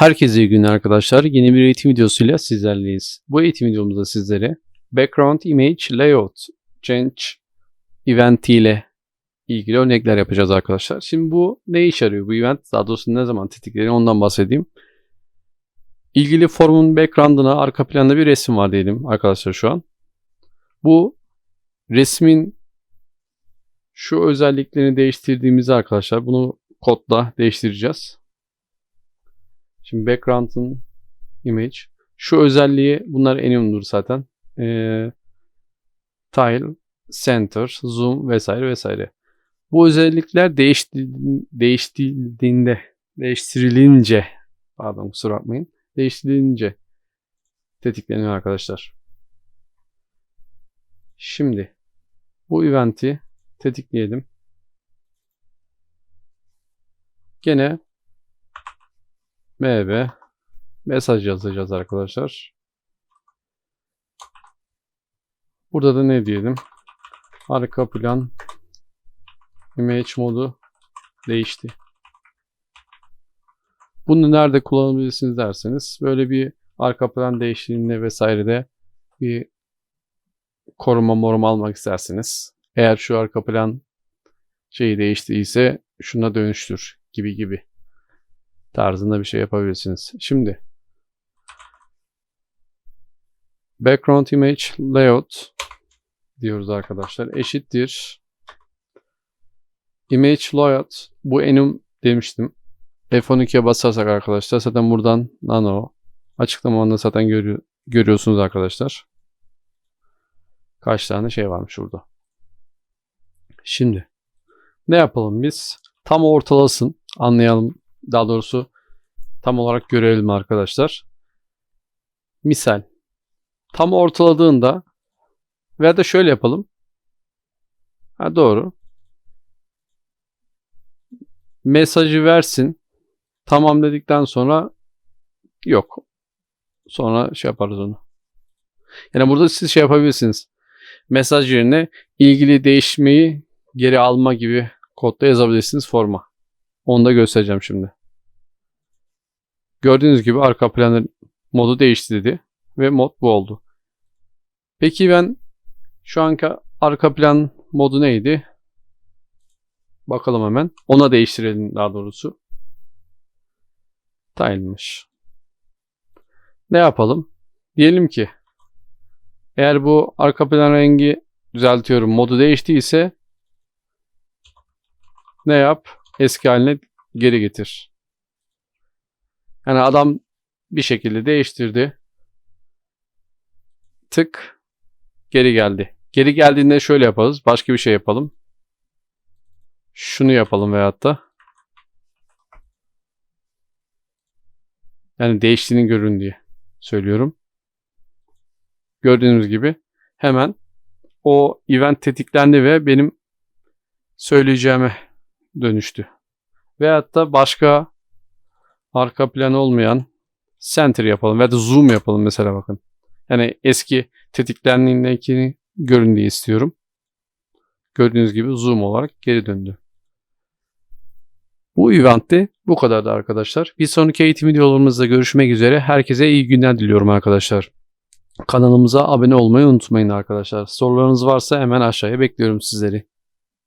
Herkese iyi günler arkadaşlar. Yeni bir eğitim videosuyla sizlerleyiz. Bu eğitim videomuzda sizlere Background Image Layout Change event ile ilgili örnekler yapacağız arkadaşlar. Şimdi bu ne işe yarıyor? Bu event daha doğrusu ne zaman tetiklenir ondan bahsedeyim. İlgili formun background'ına arka planda bir resim var diyelim arkadaşlar şu an. Bu resmin şu özelliklerini değiştirdiğimizde arkadaşlar bunu kodla değiştireceğiz. Şimdi background'ın image. Şu özelliği bunlar en ünlüdür zaten. Ee, tile, center, zoom vesaire vesaire. Bu özellikler değişti, değiştirildiğinde, değiştirilince, pardon kusura bakmayın, değiştirilince tetikleniyor arkadaşlar. Şimdi bu eventi tetikleyelim. Gene MB mesaj yazacağız arkadaşlar. Burada da ne diyelim? Arka plan image modu değişti. Bunu nerede kullanabilirsiniz derseniz böyle bir arka plan değiştiğinde vesaire de bir koruma moruma almak isterseniz eğer şu arka plan şeyi değiştiyse şuna dönüştür gibi gibi tarzında bir şey yapabilirsiniz. Şimdi background image layout diyoruz arkadaşlar. Eşittir image layout bu enum demiştim. F12'ye basarsak arkadaşlar zaten buradan nano açıklamanda zaten görü görüyorsunuz arkadaşlar. Kaç tane şey varmış burada. Şimdi ne yapalım biz? Tam ortalasın. Anlayalım daha doğrusu tam olarak görelim arkadaşlar. Misal tam ortaladığında veya da şöyle yapalım. Ha doğru. Mesajı versin. Tamam dedikten sonra yok. Sonra şey yaparız onu. Yani burada siz şey yapabilirsiniz. Mesaj yerine ilgili değişmeyi geri alma gibi kodda yazabilirsiniz forma. Onu da göstereceğim şimdi. Gördüğünüz gibi arka planı modu değişti dedi. Ve mod bu oldu. Peki ben şu anki arka plan modu neydi? Bakalım hemen. Ona değiştirelim daha doğrusu. Tile'mış. Ne yapalım? Diyelim ki eğer bu arka plan rengi düzeltiyorum modu değiştiyse ne yap? Eski haline geri getir. Yani adam bir şekilde değiştirdi. Tık geri geldi. Geri geldiğinde şöyle yaparız. Başka bir şey yapalım. Şunu yapalım veyahut da. Yani değiştiğini görün diye söylüyorum. Gördüğünüz gibi hemen o event tetiklendi ve benim söyleyeceğime dönüştü. Veyahut da başka arka plan olmayan center yapalım veya da zoom yapalım mesela bakın. Yani eski tetiklendiğindekini görün diye istiyorum. Gördüğünüz gibi zoom olarak geri döndü. Bu eventte bu kadardı arkadaşlar. Bir sonraki eğitim videolarımızda görüşmek üzere. Herkese iyi günler diliyorum arkadaşlar. Kanalımıza abone olmayı unutmayın arkadaşlar. Sorularınız varsa hemen aşağıya bekliyorum sizleri.